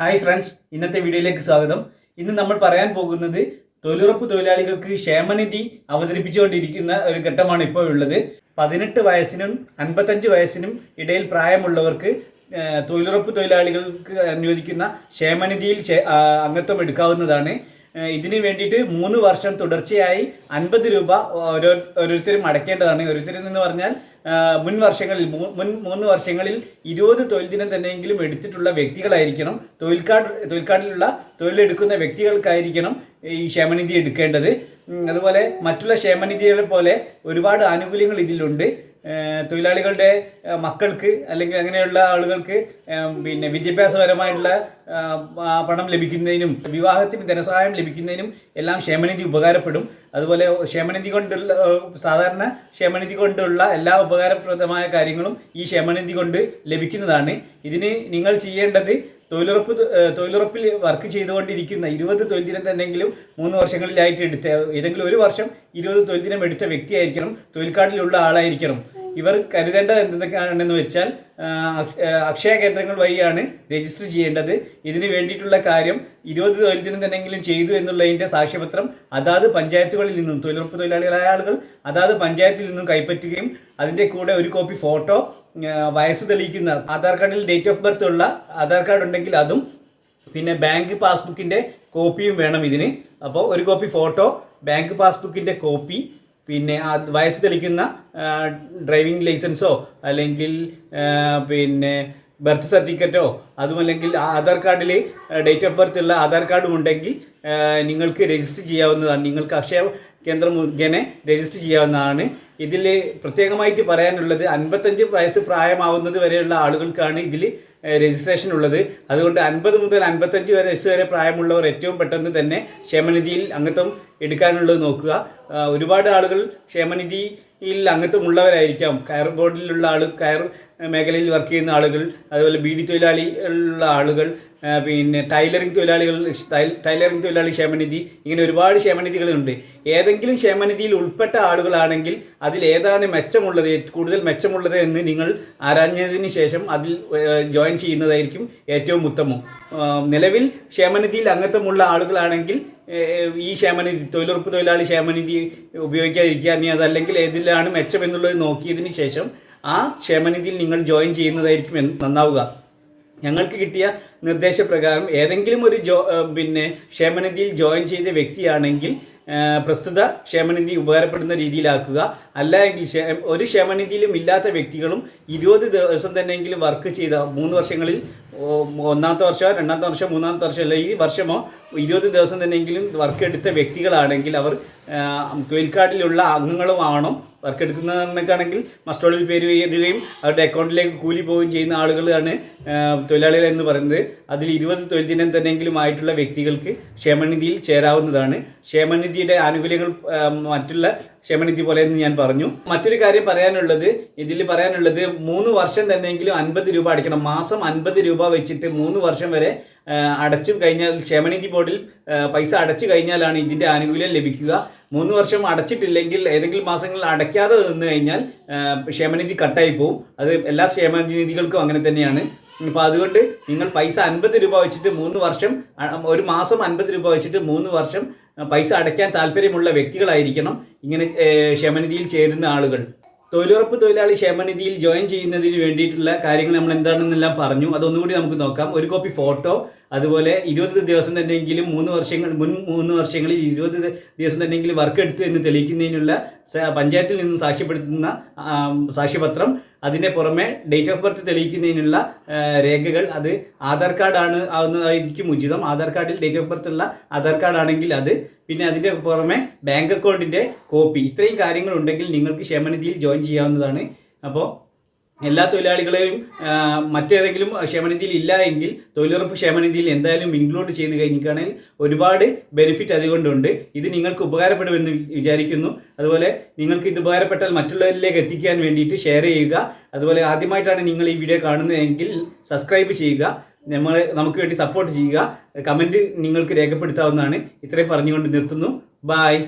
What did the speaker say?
Hi friends ഇന്നത്തെ വീഡിയോയിലേക്ക് സ്വാഗതം. ഇന്ന് നമ്മൾ പറയാൻ പോകുന്നത് തൊഴിലുറപ്പ് തൊഴിലാളികൾക്ക് ക്ഷേമനിധി അവതരിപ്പിച്ചുകൊണ്ടിരിക്കുന്ന ഒരു ഘട്ടമാണ് ഇപ്പോൾ ഉള്ളത്. പതിനെട്ട് വയസ്സിനും അൻപത്തഞ്ച് വയസ്സിനും ഇടയിൽ പ്രായമുള്ളവർക്ക് തൊഴിലുറപ്പ് തൊഴിലാളികൾക്ക് അനുവദിക്കുന്ന ക്ഷേമനിധിയിൽ അംഗത്വം എടുക്കാവുന്നതാണ്. ഇതിന് വേണ്ടിയിട്ട് മൂന്ന് വർഷം തുടർച്ചയായി അൻപത് രൂപ ഓരോ ഓരോരുത്തരും അടയ്ക്കേണ്ടതാണ്. ഓരോരുത്തരിൽ നിന്ന് പറഞ്ഞാൽ മുൻ വർഷങ്ങളിൽ മുൻ മൂന്ന് വർഷങ്ങളിൽ ഇരുപത് തൊഴിൽ ദിനം തന്നെയെങ്കിലും എടുത്തിട്ടുള്ള വ്യക്തികളായിരിക്കണം. തൊഴിൽ കാർഡ് തൊഴിൽ കാർഡിലുള്ള തൊഴിലെടുക്കുന്ന വ്യക്തികൾക്കായിരിക്കണം ഈ ക്ഷേമനിധി എടുക്കേണ്ടത്. അതുപോലെ മറ്റുള്ള ക്ഷേമനിധികളെ പോലെ ഒരുപാട് ആനുകൂല്യങ്ങൾ ഇതിലുണ്ട്. തൊഴിലാളികളുടെ മക്കൾക്ക് അല്ലെങ്കിൽ അങ്ങനെയുള്ള ആളുകൾക്ക് പിന്നെ വിദ്യാഭ്യാസപരമായിട്ടുള്ള പണം ലഭിക്കുന്നതിനും വിവാഹത്തിന് ധനസഹായം ലഭിക്കുന്നതിനും എല്ലാം ക്ഷേമനിധി ഉപകാരപ്പെടും. അതുപോലെ ക്ഷേമനിധി കൊണ്ടുള്ള സാധാരണ ക്ഷേമനിധി കൊണ്ടുള്ള എല്ലാ ഉപകാരപ്രദമായ കാര്യങ്ങളും ഈ ക്ഷേമനിധി കൊണ്ട് ലഭിക്കുന്നതാണ്. ഇതിന് നിങ്ങൾ ചെയ്യേണ്ടത് തൊഴിലുറപ്പ് തൊഴിലുറപ്പിൽ വർക്ക് ചെയ്തുകൊണ്ടിരിക്കുന്ന ഇരുപത് തൊഴിൽ ദിനം തന്നെങ്കിലും മൂന്ന് വർഷങ്ങളിലായിട്ട് എടുത്ത ഏതെങ്കിലും ഒരു വർഷം ഇരുപത് തൊഴിൽ ദിനം എടുത്ത വ്യക്തിയായിരിക്കണം തൊഴിൽ കാർഡിലുള്ള ആളായിരിക്കണം. ഇവർ കരുതേണ്ടത് എന്തൊക്കെയാണെന്ന് വെച്ചാൽ അക്ഷയ കേന്ദ്രങ്ങൾ വഴിയാണ് രജിസ്റ്റർ ചെയ്യേണ്ടത്. ഇതിന് വേണ്ടിയിട്ടുള്ള കാര്യം ഇരുപത് തൊഴിൽ ദിനം തന്നെങ്കിലും ചെയ്തു എന്നുള്ളതിന്റെ സാക്ഷ്യപത്രം അതാത് പഞ്ചായത്തുകളിൽ നിന്നും തൊഴിലുറപ്പ് തൊഴിലാളികളായ ആളുകൾ അതാത് പഞ്ചായത്തിൽ നിന്നും കൈപ്പറ്റുകയും അതിന്റെ കൂടെ ഒരു കോപ്പി ഫോട്ടോ വയസ്സ് തെളിയിക്കുന്ന ആധാർ കാർഡിൽ ഡേറ്റ് ഓഫ് ബർത്ത് ഉള്ള ആധാർ കാർഡ് ഉണ്ടെങ്കിൽ അതും പിന്നെ ബാങ്ക് പാസ്ബുക്കിന്റെ കോപ്പിയും വേണം ഇതിന്. അപ്പോൾ ഒരു കോപ്പി ഫോട്ടോ ബാങ്ക് പാസ്ബുക്കിന്റെ കോപ്പി പിന്നെ ആ വയസ്സ് തെളിക്കുന്ന ഡ്രൈവിംഗ് ലൈസൻസോ അല്ലെങ്കിൽ പിന്നെ ബർത്ത് സർട്ടിഫിക്കറ്റോ അതുമല്ലെങ്കിൽ ആധാർ കാർഡിൽ ഡേറ്റ് ഓഫ് ബർത്ത് ഉള്ള ആധാർ കാർഡും ഉണ്ടെങ്കിൽ നിങ്ങൾക്ക് രജിസ്റ്റർ ചെയ്യാവുന്നതാണ്. നിങ്ങൾക്ക് അക്ഷയ കേന്ദ്രം മുഖേന രജിസ്റ്റർ ചെയ്യാവുന്നതാണ്. ഇതിൽ പ്രത്യേകമായിട്ട് പറയാനുള്ളത് അൻപത്തഞ്ച് വയസ്സ് പ്രായമാവുന്നത് വരെയുള്ള ആളുകൾക്കാണ് ഇതിൽ രജിസ്ട്രേഷൻ ഉള്ളത്. അതുകൊണ്ട് അൻപത് മുതൽ അൻപത്തഞ്ച് വയസ്സ് വരെ പ്രായമുള്ളവർ ഏറ്റവും പെട്ടെന്ന് തന്നെ ക്ഷേമനിധിയിൽ അംഗത്വം എടുക്കാനുള്ളത് നോക്കുക. ഒരുപാട് ആളുകൾ ക്ഷേമനിധിയിൽ അംഗത്വം ഉള്ളവരായിരിക്കാം കയർ ബോർഡിലുള്ള ആൾ കയർ മേഖലയിൽ വർക്ക് ചെയ്യുന്ന ആളുകൾ അതുപോലെ ബീഡി തൊഴിലാളികളുള്ള ആളുകൾ പിന്നെ ടൈലറിംഗ് തൊഴിലാളികൾ ടൈലറിംഗ് തൊഴിലാളി ക്ഷേമനിധി ഇങ്ങനെ ഒരുപാട് ക്ഷേമനിധികളുണ്ട്. ഏതെങ്കിലും ക്ഷേമനിധിയിൽ ഉൾപ്പെട്ട ആളുകളാണെങ്കിൽ അതിൽ ഏതാണ് മെച്ചമുള്ളത് കൂടുതൽ മെച്ചമുള്ളത് എന്ന് നിങ്ങൾ ആരാഞ്ഞതിന് ശേഷം അതിൽ ജോയിൻ ചെയ്യുന്നതായിരിക്കും ഏറ്റവും ഉത്തമം. നിലവിൽ ക്ഷേമനിധിയിൽ അംഗത്വമുള്ള ആളുകളാണെങ്കിൽ ഈ ക്ഷേമനിധി തൊഴിലുറപ്പ് തൊഴിലാളി ക്ഷേമനിധി ഉപയോഗിക്കാതിരിക്കുക ഇനി അതല്ലെങ്കിൽ ഏതിലാണ് മെച്ചമെന്നുള്ളത് നോക്കിയതിന് ശേഷം ആ ക്ഷേമനിധിയിൽ നിങ്ങൾ ജോയിൻ ചെയ്യുന്നതായിരിക്കും നന്നാവുക. ഞങ്ങൾക്ക് കിട്ടിയ നിർദ്ദേശപ്രകാരം ഏതെങ്കിലും ഒരു ജോ പിന്നെ ക്ഷേമനിധിയിൽ ജോയിൻ ചെയ്ത വ്യക്തിയാണെങ്കിൽ പ്രസ്തുത ക്ഷേമനിധി ഉപകാരപ്പെടുന്ന രീതിയിലാക്കുക. അല്ല എങ്കിൽ ഒരു ക്ഷമനിധിയിലും ഇല്ലാത്ത വ്യക്തികളും ഇരുപത് ദിവസം തന്നെയെങ്കിലും വർക്ക് ചെയ്ത മൂന്ന് വർഷങ്ങളിൽ ഒന്നാമത്തെ വർഷമോ രണ്ടാമത്തെ വർഷമോ മൂന്നാമത്തെ വർഷമോ അല്ലെങ്കിൽ ഈ വർഷമോ ഇരുപത് ദിവസം തന്നെയെങ്കിലും വർക്ക് എടുത്ത വ്യക്തികളാണെങ്കിൽ അവർ തൊഴിൽ കാർഡിലുള്ള അംഗങ്ങളുമാവണം വർക്ക് എടുക്കുന്നവർക്കാണെങ്കിൽ മസ്റ്റോളിൽ പേര് വരികയും അവരുടെ അക്കൗണ്ടിലേക്ക് കൂലി പോവുകയും ചെയ്യുന്ന ആളുകളാണ് തൊഴിലാളികൾ എന്ന് പറയുന്നത്. അതിൽ ഇരുപത് തൊഴിൽ ദിനം തന്നെങ്കിലും ആയിട്ടുള്ള വ്യക്തികൾക്ക് ക്ഷേമനിധിയിൽ ചേരാവുന്നതാണ്. ക്ഷേമനിധിയുടെ ആനുകൂല്യങ്ങൾ മറ്റുള്ള ക്ഷേമനിധി പോലെ എന്ന് ഞാൻ പറഞ്ഞു. മറ്റൊരു കാര്യം പറയാനുള്ളത് ഇതിൽ പറയാനുള്ളത് മൂന്ന് വർഷം തന്നെയെങ്കിലും അൻപത് രൂപ അടയ്ക്കണം. മാസം അൻപത് രൂപ വെച്ചിട്ട് മൂന്ന് വർഷം വരെ അടച്ചു കഴിഞ്ഞാൽ ക്ഷേമനിധി ബോർഡിൽ പൈസ അടച്ചു കഴിഞ്ഞാലാണ് ഇതിന്റെ ആനുകൂല്യം ലഭിക്കുക. മൂന്ന് വർഷം അടച്ചിട്ടില്ലെങ്കിൽ ഏതെങ്കിലും മാസങ്ങളിൽ അടയ്ക്കാതെ നിന്ന് കഴിഞ്ഞാൽ ക്ഷേമനിധി കട്ടായി പോവും. അത് എല്ലാ ക്ഷേമനിധികൾക്കും അങ്ങനെ തന്നെയാണ്. അപ്പോൾ അതുകൊണ്ട് നിങ്ങൾ പൈസ അൻപത് രൂപ വെച്ചിട്ട് മൂന്ന് വർഷം ഒരു മാസം അൻപത് രൂപ വെച്ചിട്ട് മൂന്ന് വർഷം പൈസ അടയ്ക്കാൻ താല്പര്യമുള്ള വ്യക്തികളായിരിക്കണം ഇങ്ങനെ ക്ഷമനിധിയിൽ ചേരുന്ന ആളുകൾ. തൊഴിലുറപ്പ് തൊഴിലാളി ക്ഷേമനിധിയിൽ ജോയിൻ ചെയ്യുന്നതിന് വേണ്ടിയിട്ടുള്ള കാര്യങ്ങൾ നമ്മൾ എന്താണെന്നെല്ലാം പറഞ്ഞു. അതൊന്നുകൂടി നമുക്ക് നോക്കാം. ഒരു കോപ്പി ഫോട്ടോ അതുപോലെ ഇരുപത് ദിവസം തന്നെയെങ്കിലും മൂന്ന് വർഷങ്ങൾ മുൻ മൂന്ന് വർഷങ്ങളിൽ ഇരുപത് ദിവസം തന്നെയെങ്കിലും വർക്ക് എടുത്തു എന്ന് തെളിയിക്കുന്നതിനുള്ള പഞ്ചായത്തിൽ നിന്ന് സാക്ഷ്യപ്പെടുത്തുന്ന സാക്ഷ്യപത്രം അതിന്റെ പുറമെ ഡേറ്റ് ഓഫ് ബർത്ത് തെളിയിക്കുന്നതിനുള്ള രേഖകൾ അത് ആധാർ കാർഡാണ് ആവുന്നതായിരിക്കും ഉചിതം. ആധാർ കാർഡിൽ ഡേറ്റ് ഓഫ് ബർത്ത് ഉള്ള ആധാർ കാർഡ് ആണെങ്കിൽ അത് പിന്നെ അതിന്റെ പുറമെ ബാങ്ക് അക്കൗണ്ടിന്റെ കോപ്പി ഇത്രയും കാര്യങ്ങൾ ഉണ്ടെങ്കിൽ നിങ്ങൾക്ക് ക്ഷേമനിധിയിൽ ജോയിൻ ചെയ്യാവുന്നതാണ്. അപ്പോൾ എല്ലാ തൊഴിലാളികളെയും മറ്റേതെങ്കിലും ക്ഷേമനിധിയിൽ ഇല്ല എങ്കിൽ തൊഴിലുറപ്പ് ക്ഷേമനിധിയിൽ എന്തായാലും ഇൻക്ലൂഡ് ചെയ്ത് കഴിഞ്ഞിട്ടാണെങ്കിൽ ഒരുപാട് ബെനിഫിറ്റ് അതുകൊണ്ടുണ്ട്. ഇത് നിങ്ങൾക്ക് ഉപകാരപ്പെടുമെന്ന് വിചാരിക്കുന്നു. അതുപോലെ നിങ്ങൾക്ക് ഇത് ഉപകാരപ്പെട്ടാൽ മറ്റുള്ളവരിലേക്ക് എത്തിക്കാൻ വേണ്ടിയിട്ട് ഷെയർ ചെയ്യുക. അതുപോലെ ആദ്യമായിട്ടാണ് നിങ്ങൾ ഈ വീഡിയോ കാണുന്നതെങ്കിൽ സബ്സ്ക്രൈബ് ചെയ്യുക. നമ്മൾ നമുക്ക് വേണ്ടി സപ്പോർട്ട് ചെയ്യുക. കമന്റ് നിങ്ങൾക്ക് രേഖപ്പെടുത്താവുന്നതാണ്. ഇത്രയും പറഞ്ഞുകൊണ്ട് നിർത്തുന്നു. ബായ്